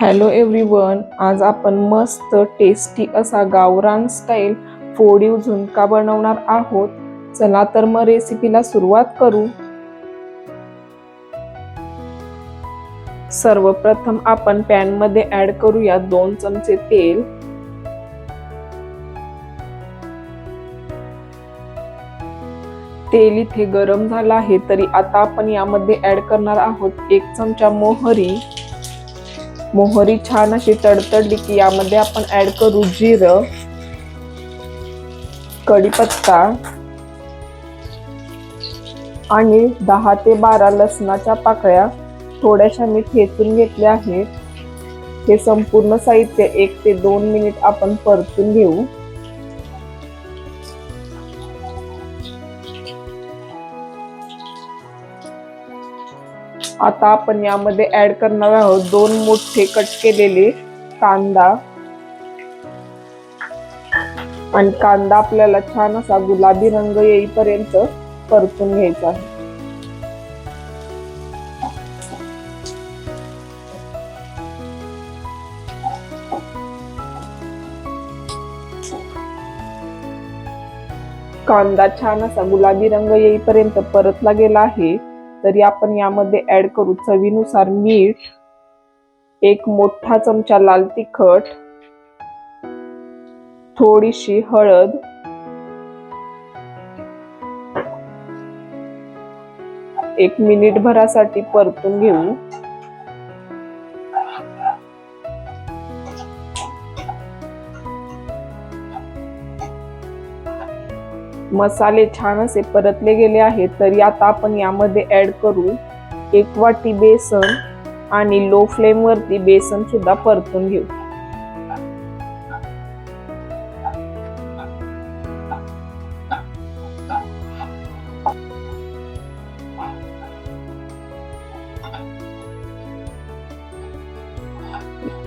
Hello everyone आज आपण मस्त टेस्टी असा गावरान स्टाईल फोडीव झुणका बनवणार आहोत. चला तर मग रेसिपीला सुरुवात करू. सर्वप्रथम आपण पॅनमध्ये ॲड करूया दोन चमचे तेल. तेल इथे गरम झालं आहे तरी आता आपण यामध्ये ॲड करणार आहोत एक चमचा मोहरी. मोहरी छान अशी तडतडली की यामध्ये आपण ऍड करू जिरं कढीपत्ता आणि दहा ते बारा लसणाच्या पाकळ्या थोड्याशा मी ठेचून घेतल्या आहेत. हे संपूर्ण साहित्य एक ते दोन मिनिट आपण परतून घेऊ. आता आपण यामध्ये ऍड करणार आहोत दोन मोठे कट केलेले कांदा. आणि कांदा आपल्याला छान असा गुलाबी रंग येईपर्यंत परतून घ्यायचा आहे. कांदा छान असा गुलाबी रंग येईपर्यंत परतला गेला आहे. तरी आपण यामध्ये ऍड करू. चवीनुसार मीठ एक मोठा चमचा लाल तिखट थोडीशी हळद एक मिनिट भरासाठी परतून घेऊ. मसाले छान असे परतले गेले आहेत तरी आता आपण यामध्ये ॲड करू एक वाटी बेसन आणि लो फ्लेमवरती बेसनसुद्धा बेसन सुद्धा परतून घेऊ.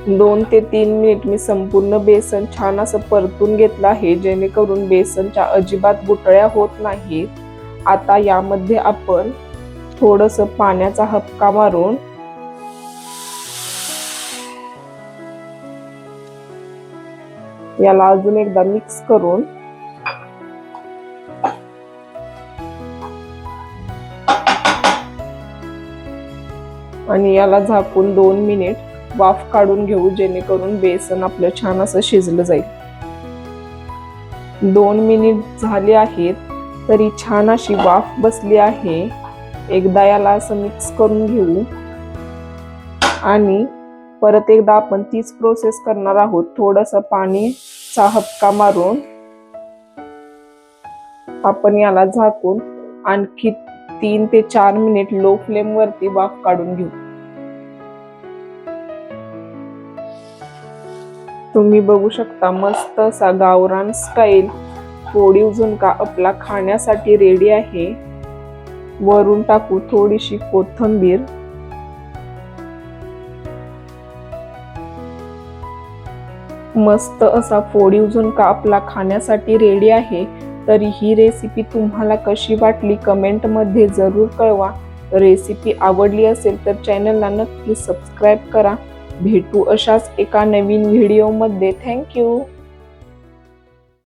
दोन ते तीन मिनिट मी संपूर्ण बेसन छान असं परतून घेतलं आहे जेणेकरून बेसनच्या अजिबात गुटळ्या होत नाहीत. आता यामध्ये आपण थोडस पाण्याचा हपका मारून याला अजून एकदा मिक्स करून आणि याला झाकून दोन मिनिट वाफ काढून घेऊ जेणेकरून बेसन आपलं छान असं शिजलं जाईल. दोन मिनिट झाले आहेत तरी छान अशी वाफ बसली आहे. एकदा याला असं मिक्स करून घेऊ. आणि परत एकदा आपण तीच प्रोसेस करणार आहोत. थोडस पाणीचा हपका मारून आपण याला झाकून आणखी तीन ते चार मिनिट लो फ्लेम वरती वाफ काढून घेऊ. तुम्ही बघू शकता मस्त असा गावरान स्टाईल. पोळी झुणका आपला खाण्यासाठी रेडी आहे. वरून टाकू थोडीशी कोथंबीर. मस्त असा फोडीव झुणका आपला खाण्यासाठी रेडी आहे. तरी ही रेसिपी तुम्हाला कशी वाटली कमेंटमध्ये जरूर कळवा. रेसिपी आवडली असेल तर चॅनलला नक्की सबस्क्राईब करा. भेटू अशाच एका नवीन व्हिडिओमध्ये. थँक्यू